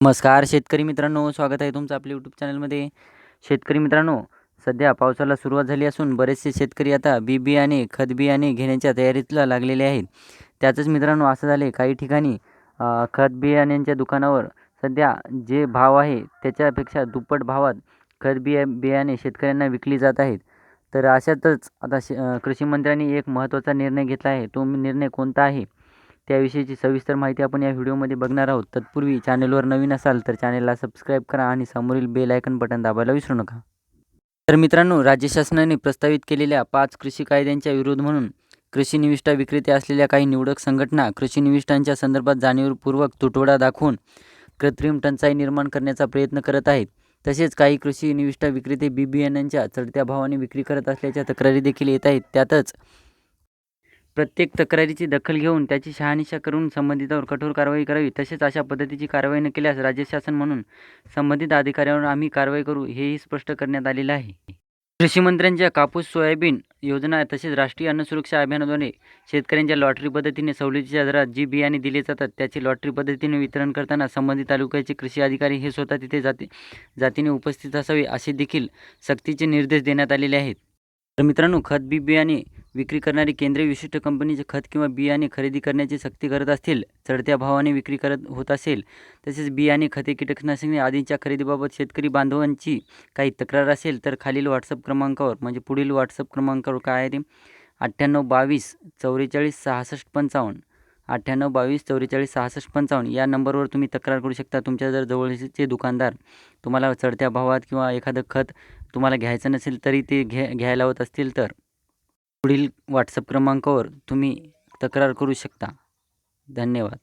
नमस्कार शेतकरी मित्रांनो स्वागत आहे तुमचं आपल्या यूट्यूब चॅनलमध्ये शेतकरी मित्रांनो सध्या पावसाला सुरुवात झाली असून बरेचसे शेतकरी आता बी बियाणे खत बियाणे घेण्याच्या तयारीतला लागलेले आहेत. त्यातच मित्रांनो असं झाले काही ठिकाणी खत बियाण्यांच्या दुकानावर सध्या जे भाव आहे त्याच्यापेक्षा दुप्पट भावात खत बिया बियाणे शेतकऱ्यांना विकली जात आहेत. तर अशातच आता शे कृषीमंत्र्यांनी कृषी मंत्र्यांनी एक महत्त्वाचा निर्णय घेतला आहे. तो निर्णय कोणता आहे? त्याविषयीची सविस्तर माहिती आपण या व्हिडिओमध्ये बघणार आहोत. तत्पूर्वी चॅनलवर नवीन असाल तर चॅनलला सबस्क्राईब करा आणि समोरील बेल आयकन बटन दाबायला विसरू नका. तर मित्रांनो राज्य शासनाने प्रस्तावित केलेल्या पाच कृषी कायद्यांच्या विरोध म्हणून कृषी निविष्ठा विक्रेते असलेल्या काही निवडक संघटना कृषी निविष्ठांच्या संदर्भात जाणीवपूर्वक तुटवडा दाखवून कृत्रिम टंचाई निर्माण करण्याचा प्रयत्न करत आहेत. तसेच काही कृषी निविष्ठा विक्रेते बी बियाण्यांच्या चढत्या भावाने विक्री करत असल्याच्या तक्रारी देखील येत आहेत. त्यातच प्रत्येक तक्रारीची दखल घेऊन त्याची शहानिशा करून संबंधितावर कठोर कारवाई करावी. तसेच अशा पद्धतीची कारवाई न केल्यास राज्य शासन म्हणून संबंधित अधिकाऱ्यांवर आम्ही कारवाई करू हेही स्पष्ट करण्यात आलेलं आहे. कृषी मंत्र्यांच्या कापूस सोयाबीन योजना तसेच राष्ट्रीय अन्न सुरक्षा अभियानाद्वारे शेतकऱ्यांच्या लॉटरी पद्धतीने सवलतीच्या दरात जी बियाणे दिले जातात त्याचे लॉटरी पद्धतीने वितरण करताना संबंधित तालुक्याचे कृषी अधिकारी हे स्वतः तिथे जाते जातीने उपस्थित असावे असे देखील सक्तीचे निर्देश देण्यात आलेले आहेत. तर मित्रांनो खत बी बियाणे विक्री करणारी केंद्रीय विशिष्ट कंपनीचे खत किंवा बियाणे खरेदी करण्याची सक्ती करत असतील चढत्या भावाने विक्री करत होत असेल तसेच बियाणे खते कीटकनाशके आदींच्या खरेदीबाबत शेतकरी बांधवांची काही तक्रार असेल तर खालील व्हॉट्सअप क्रमांकावर म्हणजे पुढील व्हॉट्सअप क्रमांकावर काय आहे ते? अठ्ठ्याण्णव बावीस चौवेचाळीस सहासष्ट पंचावन्न. अठ्ठ्याण्णव बावीस चौवेचाळीस सहासष्ट पंचावन्न या नंबरवर तुम्ही तक्रार करू शकता तुमच्या जर जवळचे दुकानदार तुम्हाला चढत्या भावात किंवा एखादं खत तुम्हाला घ्यायचं नसेल तरी ते घे घ्यायला होत असतील तर. पुढील व्हॉट्सअप क्रमांकावर तुम्ही तक्रार करू शकता. धन्यवाद.